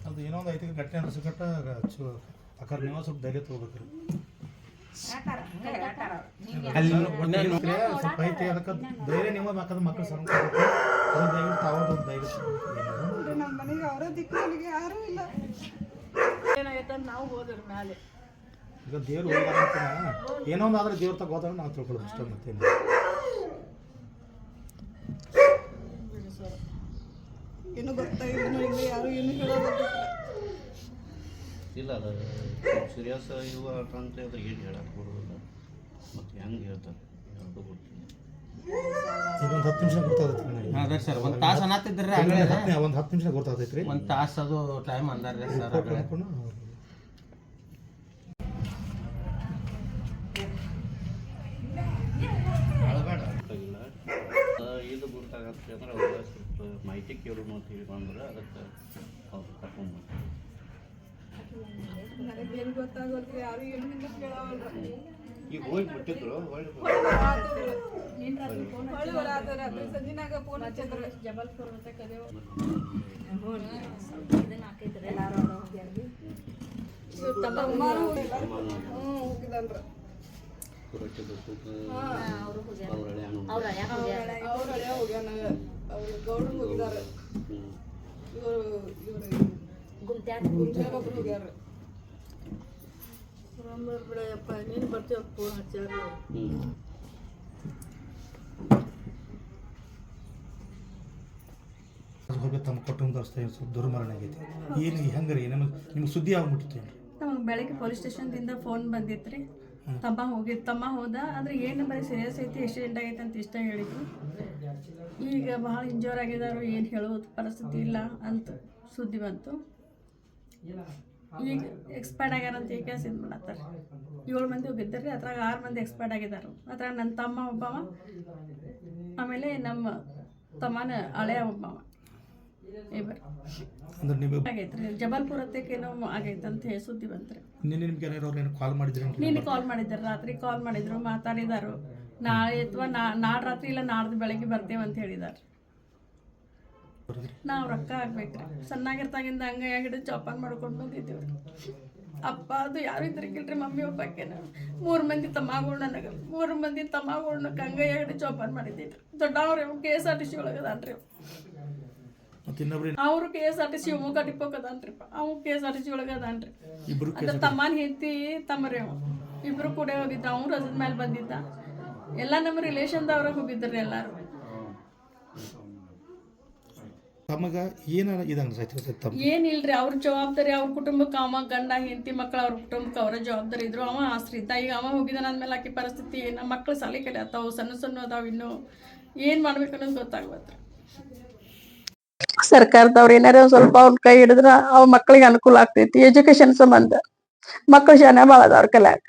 ಅದು ಏನೋ ಒಂದು ಐತಿ ಗಟ್ಟೆ ಅನ್ಸಕಟ್ಟ ಚು ಅಕ್ಕಾರ ನೀವು ಸ್ವಲ್ಪ ಧೈರ್ಯ ತಗೋಬೇಕ್ರಿ ಸ್ವಲ್ಪ ಐತಿ ಅದಕ್ಕೆ ಧೈರ್ಯ ನಿಮ್ಮ ಮಕ್ಕಳ ಮಕ್ಕಳು ಸಣ್ಣ ಅದು ದಯವಿಟ್ಟು ತಾವೊಂದು ಧೈರ್ಯ. ನಮ್ಮ ಮನೆಗೆ ಅವರ ದಿಕ್ಕು ನನಗೆ ಯಾರೂ ಇಲ್ಲ. ಏನಾಗೈತೆ ನಾವು ಹೋದ್ರ ಮೇಲೆ ಈಗ ದೇವ್ರು ಹೋಗ್ಯಾರ ಅಂತ ಏನೋ ಒಂದು ಆದ್ರೆ ದೇವ್ರ ತಗೋದ್ರೆ ನಾವು ತಿಳ್ಕೊಳ್ಳೋದು ಅಷ್ಟೇ ಮತ್ತೇನು. ಏನು ಗೊತ್ತಾಗಿಲ್ಲ ನನಗೆ ಯಾರು ಏನು ಇಲ್ಲ ಅದು ಸೀರಿಯಸ್ ಇವು ಅಂತ ಅದ್ರ ಏನು ಹೇಳಕ್ಕೆ ಬರೋದಿಲ್ಲ. ಮತ್ತು ಹೆಂಗೆ ಹೇಳ್ತಾರೆ? ಗೊತ್ತಿಲ್ಲ. ಈಗ ಒಂದು ಹತ್ತು ನಿಮಿಷ ಗೊತ್ತಾಗತ್ತೆ ಅದೇ ಸರ್ ಒಂದು ತಾಸು ಅನ್ನತ್ತಿದ್ರಿ ಆಗಲೇ ಹತ್ತು ಒಂದು ಹತ್ತು ನಿಮಿಷ ಗೊತ್ತಾಗತೈತ್ರಿ. ಒಂದು ತಾಸು ಅದು ಟೈಮ್ ಅಂದಾರ್ರಿ ಸರ್ ಆಗಲೇ. ಅಳಬೇಡ. ಇದು ಗೊತ್ತಾಗತ್ತೆ ಅಂದ್ರೆ ಅವ್ರ ಸ್ವಲ್ಪ ಮಾಹಿತಿ ಕೇಳೋಣ ಅಂತ ಹೇಳ್ಕೊಂಡ್ರೆ ಬಂದ್ರೆ ಅದಕ್ಕೆ ಅವ್ರು ಕರ್ಕೊಂಡ್ಬಂದು ನನಗೆ ಏನು ಗೊತ್ತಾಗಲ್ರಿ ಯಾರು ಏನು ಹಿಂದೆ ಕೇಳವಲ್ರಿ? ಈಗ ಹೋಗಿ ಬಿಟ್ಟಿದ್ರು ಹೊಳ್ಳಿ ಹೊಳ್ಳಿ ಬರಾದ್ರ ರಾತ್ರಿ ಸಂಜಿನಾಗ ಫೋನ್ ಹಚ್ಚಿದ್ರು. ಜಬಲ್ಪುರ್ ಅಂತ ಅವ್ರ ಹೋಗ್ಯಾನ ಬಿಡಯಪ್ಪ ನೀನು ಬರ್ತೀವ ಫೋನ್ ಹಚ್ಚಾರ ಹೋಗಿ ತಮ್ಮ ಕುಟುಂಬದ ಸ್ವಲ್ಪ ದುರ್ಮರಣ ಆಗೈತಿ. ಏನು ಹೆಂಗ್ರಿ? ನಮಗೆ ನಿಮ್ಗೆ ಸುದ್ದಿ ಆಗ್ಬಿಟ್ಟಿತ್ತು ಬೆಳಗ್ಗೆ ಪೊಲೀಸ್ ಸ್ಟೇಷನ್ದಿಂದ ಫೋನ್ ಬಂದಿತ್ತು ರೀ ತಮ್ಮ ಹೋಗಿ ತಮ್ಮ ಹೋದ, ಆದ್ರೆ ಏನು ಬರೀ ಸೀರಿಯಸ್ ಐತಿ ಆಕ್ಸಿಡೆಂಟ್ ಆಗೈತೆ ಅಂತ ಇಷ್ಟ ಹೇಳಿದ್ರು. ಈಗ ಭಾಳ ಇಂಜೋರ್ ಆಗಿದಾರು ಏನು ಹೇಳೋದು ಪರಿಸ್ಥಿತಿ ಇಲ್ಲ ಅಂತ ಸುದ್ದಿ ಬಂತು. ಈಗ ಎಕ್ಸ್ಪೈರ್ಡ್ ಆಗ್ಯಾರ ಅಂತ ಈಗ ಇದು ಮಾಡತ್ತಾರೆ ಏಳು ಮಂದಿ ಹೋಗಿದ್ದಾರೆ ಅದ್ರಾಗ ಆರು ಮಂದಿ ಎಕ್ಸ್ಪೈರ್ಡ್ ಆಗಿದ್ದಾರೆ ಅದ್ರಾಗ ನನ್ನ ತಮ್ಮ ಒಬ್ಬವ, ಆಮೇಲೆ ನಮ್ಮ ತಮ್ಮನ ಹಳೆಯ ಒಬ್ಬವ. ಅಂದ್ರೆ ನೀವು ಆಗೈತ್ರಿ ಜಬಲ್ಪುರ ಹತ್ತಕ್ಕೇನೋ ಆಗೈತೆ ಅಂತ ಹೇಳಿ ಸುದ್ದಿ ಬಂತ್ರಿ ನಿನ್ನೆ ನಿಮ್ಗೆ ಏನಾರು ಅವ್ರು ಕಾಲ್ ಮಾಡಿದ್ರು ನೀನು ಕಾಲ್ ಮಾಡಿದ್ರು ರಾತ್ರಿ ಕಾಲ್ ಮಾಡಿದ್ರು ಮಾತಾಡಿದಾರು. ನಾಳೆ ಅಥವಾ ನಾಳೆ ರಾತ್ರಿ ಇಲ್ಲ ನಾಡ್ದು ಬೆಳಗ್ಗೆ ಬರ್ತೇವೆ ಅಂತ ಹೇಳಿದಾರೆ. ನಾವು ರೊಕ್ಕ ಹಾಕ್ಬೇಕ್ರಿ. ಸಣ್ಣಾಗಿರ್ತಾಗಿಂದ ಹಂಗೆ ಹಿಡಿದು ಜೋಪಾನ ಮಾಡ್ಕೊಂಡು ಬಂದಿದ್ದೀವಿ ಅಪ್ಪ ಅದು ಯಾರು ಇದ್ರಿಗಿಲ್ರಿ ಮಮ್ಮಿ ಒಬ್ಬಾಕೆನ ಮೂರು ಮಂದಿ ತಮ್ಮಗಳು ನನಗೆ ಮೂರು ಮಂದಿ ತಮ್ಮಗಳನ್ನ ಕಂಗಯ್ಯ ಹಿಡಿದು ಜೋಪಾನ ಮಾಡಿದ್ದೀವಿ ದೊಡ್ಡವ್ರು K S R T C ಒಳಗದಾನ್ರಿ ಮತ್ತೆ ಇನ್ನೊಬ್ರು ಅವರು K S R T C Shivamogga ಡಿಪೋಕ್ ಅದಾನ್ರಿಪ್ಪ. ಅವು K S R T C ಒಳಗೆ ಅದಾನ್ರಿ. ಇಬ್ರು ಅದ್ರ ತಮ್ಮನ ಹೆಂಡತಿ ತಮ್ಮರಿ ಅವ. ಇಬ್ರು ಕೂಡ ಹೋಗಿದ್ದ ಅವ್ನು ರಜದ ಮೇಲೆ ಬಂದಿದ್ದ. ಎಲ್ಲ ನಮ್ಮ ರಿಲೇಷನ್ದವ್ರ ಹೋಗಿದ್ರಿ ಎಲ್ಲಾರು. ತಮಗ ಏನಾರ ಇದಂಗ ಸೈತಿ ತಮ್ಮ ಏನಿಲ್ರಿ ಅವ್ರ ಜವಾಬ್ದಾರಿ ಅವ್ರ ಕುಟುಂಬಕ್ಕೆ ಅವ ಗಂಡ ಹೆಂಡತಿ ಮಕ್ಳು ಅವ್ರ ಕುಟುಂಬಕ್ಕೆ ಅವರ ಜವಾಬ್ದಾರಿ ಇದ್ರು. ಅವ ಇದ್ದ ಈಗ ಅವ ಹೋಗಿದ್ದಾನ ಅಂದ್ಮೇಲೆ ಆಕಿ ಪರಿಸ್ಥಿತಿ ನಮ್ಮ ಮಕ್ಳು ಸಾಲಿ ಕಲಿ ಅತ್ತಾವು ಸಣ್ಣ ಸಣ್ಣ ಅದಾವ ಇನ್ನು. ಏನ್ ಮಾಡ್ಬೇಕು ಅನ್ನೋದು ಗೊತ್ತಾಗ್ಬತ್ರಿ ಸರ್ಕಾರದವ್ರು ಏನಾರ ಒಂದ್ ಸ್ವಲ್ಪ ಅವ್ನ ಕೈ ಹಿಡಿದ್ರ ಅವ್ ಮಕ್ಳಿಗೆ ಅನುಕೂಲ ಆಗ್ತೈತಿ ಎಜುಕೇಶನ್ ಸಂಬಂಧ. ಮಕ್ಳು ಶಾನೆ ಬಾಳ ಅದಾವ್ರ ಕಲ್ಯಾಕ